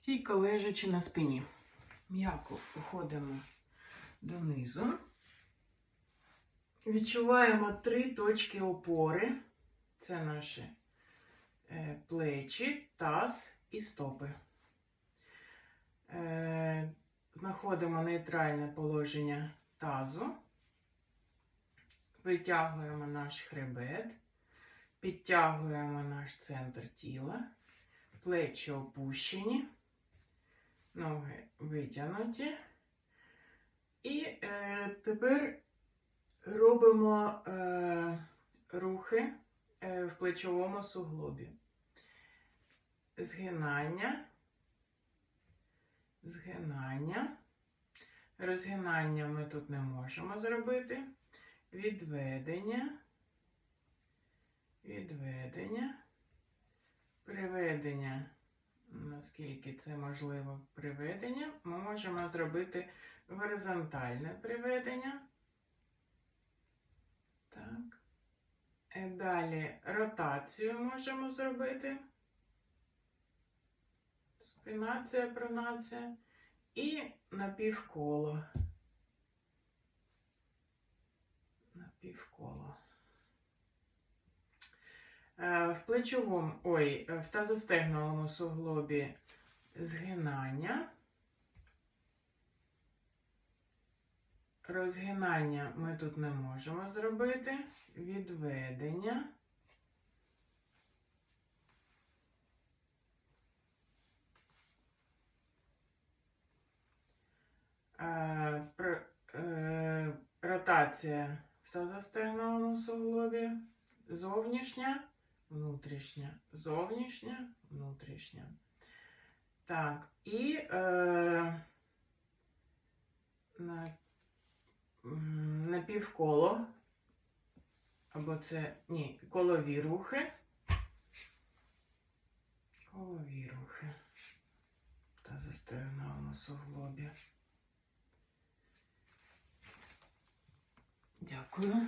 Стійко лежачи на спині. М'яко уходимо донизу. Відчуваємо три точки опори. Це наші е, плечі, таз і стопи. Е, знаходимо нейтральне положення тазу. Витягуємо наш хребет, підтягуємо наш центр тіла, плечі опущені, ноги витягнуті. І е, тепер робимо е, рухи е, в плечовому суглобі. Згинання, згинання. Розгинання ми тут не можемо зробити. Відведення, відведення, приведення, наскільки це можливо, приведення, ми можемо зробити горизонтальне приведення. Так. Е, Далі ротацію можемо зробити. Спинація, пронація і напівколо. Напівколо. Е, В плечовому, ой, в тазостегновому суглобі згинання. Розгинання ми тут не можемо зробити. Відведення. Е, е, Ротація в тазостегновому суглобі. Зовнішня, внутрішня, зовнішня, внутрішня. Так, і е, на М, напівколо, або це, ні, колові рухи. Колові рухи. Та застегнемо суглобі. Дякую.